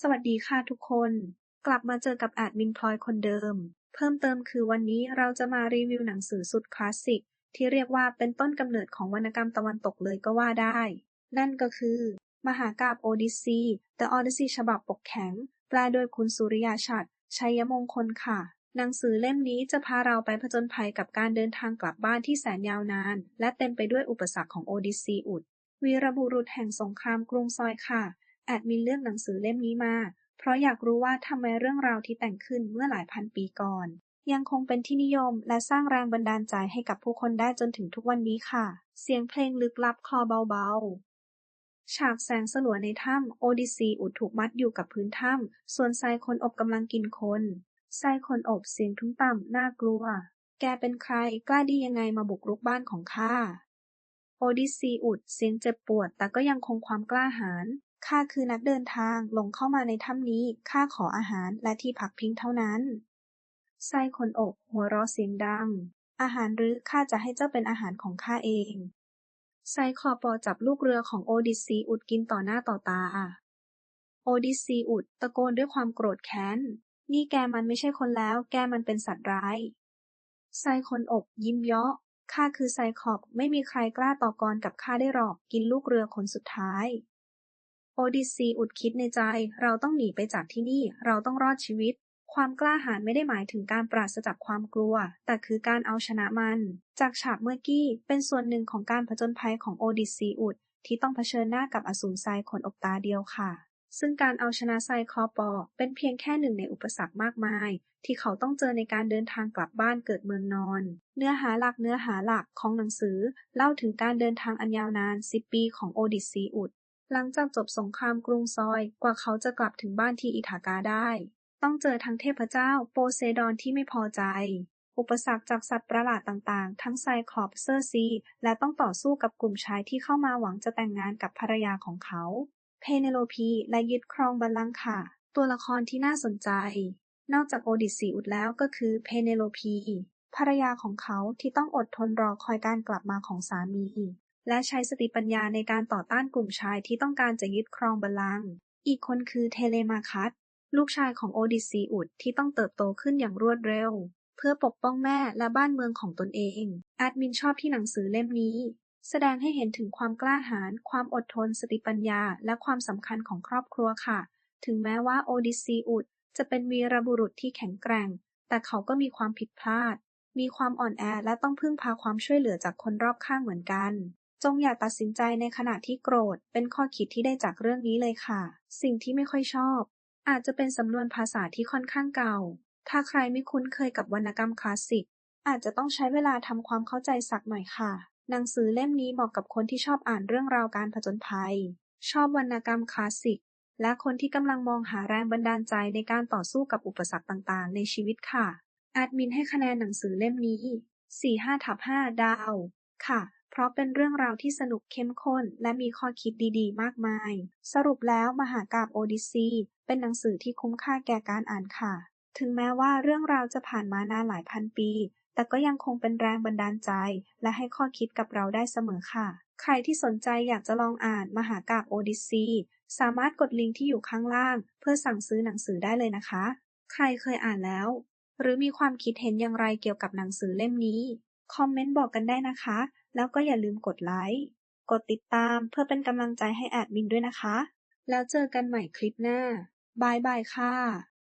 สวัสดีค่ะทุกคน กลับมาเจอกับแอดมินพลอยคนเดิม เพิ่มเติมคือวันนี้เราจะมารีวิวหนังสือสุดคลาสสิกที่เรียกว่าเป็นต้นกำเนิดของวรรณกรรมตะวันตกเลยก็ว่าได้ นั่นก็คือ มหากาพย์โอดิซี The Odyssey ฉบับปกแข็ง แปลโดยคุณสุริยาชัด ชัยมงคลค่ะ หนังสือเล่มนี้จะพาเราไปผจญภัยกับการเดินทางกลับบ้านที่แสนยาวนาน และเต็มไปด้วยอุปสรรคของโอดิซีอุดวีรบุรุษแห่งสงครามกรุงซอยค่ะ แอดมินเลือกหนังสือเล่มนี้มา เพราะอยากรู้ว่าทำไมเรื่องราวที่แต่งขึ้นเมื่อหลายพันปีก่อน ยังคงเป็นที่นิยมและสร้างแรงบันดาลใจให้กับผู้คนได้จนถึงทุกวันนี้ค่ะ เสียงเพลงลึกลับคลอเบาๆ ฉากแสงสลัวในถ้ำโอดิซีอุดถูกมัดอยู่กับพื้นถ้ำส่วนไซคนอบกำลังกินคนไซคนอบเสียงทุ้มต่ำน่ากลัว แกเป็นใครกล้าดียังไงมาบุกรุกบ้านของข้าโอดิซีอุดเสียงเจ็บปวดแต่ก็ยังคงความกล้าหาญ ข้าคือนักเดินทาง หลงเข้ามาในถ้ำนี้ ข้าขออาหารและที่พักพิงเท่านั้น ไส้คนอก หัวเราะเสียงดัง อาหารหรือข้าจะให้เจ้าเป็นอาหารของข้าเอง ไซคอปอจับลูกเรือของโอดิซีอุดกินต่อหน้าต่อตา โอดิซีอุดตะโกนด้วยความโกรธแค้น นี่แกมันไม่ใช่คนแล้ว แกมันเป็นสัตว์ร้าย ไซคนอกยิ้มเยาะข้าคือไซคอบไม่มีใครกล้าต่อกรกับข้าได้หรอก กินลูกเรือคนสุดท้าย โอดิซีอุดคิดในใจ เราต้องหนีไปจากที่นี่ เราต้องรอดชีวิต ความกล้าหาญไม่ได้หมายถึงการปราศจากความกลัว แต่คือการเอาชนะมัน จากฉากเมื่อกี้ เป็นส่วนหนึ่งของการผจญภัยของโอดิซีอุดที่ต้องเผชิญหน้ากับอสูรไซขนอกตาเดียวค่ะ ซึ่งการเอาชนะไซคลอปอเป็นเพียงแค่หนึ่งในอุปสรรคมากมาย ที่เขาต้องเจอในการเดินทางกลับบ้านเกิดเมืองนอน เนื้อหาหลักเนื้อหาหลักของหนังสือ เล่าถึงการเดินทางอันยาวนาน 10 ปีของโอดิซีอุด หลังจากจบสงครามกรุงซอย กว่าเขาจะกลับถึงบ้านที่อิทากาได้ ต้องเจอทั้งเทพเจ้าโปเซดอนที่ไม่พอใจ อุปสรรคจากสัตว์ประหลาดต่างๆ ทั้งไซคลอปเซอร์ซี และต้องต่อสู้กับกลุ่มชายที่เข้ามาหวังจะแต่งงานกับภรรยาของเขา เพเนโลพีและยึดครองบัลลังก์ค่ะ ตัวละครที่น่าสนใจ นอกจากโอดิซีอุดแล้วก็คือเพเนโลพีภรรยาของเขาที่ต้องอดทนรอคอยการกลับมาของสามี และใช้สติปัญญาในการต่อต้านกลุ่มชายที่ต้องการจะยึดครองบัลลังก์อีกคนคือเทเลมาคัสลูกชายของโอดิซีอุดที่ต้องเติบโตขึ้นอย่างรวดเร็ว เพื่อปกป้องแม่และบ้านเมืองของตนเองแอดมินชอบที่หนังสือเล่มนี้ แสดงให้เห็นถึงความกล้าหาญความอดทน สติปัญญา และความสำคัญของครอบครัวค่ะ ถึงแม้ว่าโอดิซีอุดจะเป็นวีรบุรุษที่แข็งแกร่ง แต่เขาก็มีความผิดพลาด มีความอ่อนแอและต้องพึ่งพาความช่วยเหลือจากคนรอบข้างเหมือนกัน จงอย่าตัดสินใจในขณะที่โกรธ เป็นข้อคิดที่ได้จากเรื่องนี้เลยค่ะ สิ่งที่ไม่ค่อยชอบ อาจจะเป็นสำนวนภาษาที่ค่อนข้างเก่า ถ้าใครไม่คุ้นเคยกับวรรณกรรมคลาสสิก อาจจะต้องใช้เวลาทำความเข้าใจสักหน่อยค่ะ หนังสือเล่มนี้เหมาะกับคนที่ชอบอ่านเรื่องราวการผจญภัย ชอบวรรณกรรมคลาสสิก และคนที่กำลังมองหาแรงบันดาลใจในการต่อสู้กับอุปสรรคต่างๆ ในชีวิตค่ะแอดมินให้คะแนนหนังสือเล่มนี้ 4-5ทับ5ดาว ค่ะ เพราะเป็นเรื่องราวที่สนุกเข้มข้น และมีข้อคิดดีๆ มากมาย สรุปแล้วมหากาพย์โอดิซี เป็นหนังสือที่คุ้มค่าแก่การอ่านค่ะ ถึงแม้ว่าเรื่องราวจะผ่านมานานหลายพันปี แต่ก็ยังคงเป็นแรงบันดาลใจ และให้ข้อคิดกับเราได้เสมอค่ะ ใครที่สนใจอยากจะลองอ่านมหากาพย์โอดิซีสามารถกดลิงก์ที่อยู่ข้างล่าง เพื่อสั่งซื้อหนังสือได้เลยนะคะ ใครเคยอ่านแล้ว หรือมีความคิดเห็นอย่างไรเกี่ยวกับหนังสือเล่มนี้ คอมเมนต์บอกกันได้นะคะ แล้วก็อย่าลืมกดไลค์ กดติดตามเพื่อเป็นกำลังใจให้แอดมินด้วยนะคะ แล้วเจอกันใหม่คลิปหน้าบายบายค่ะ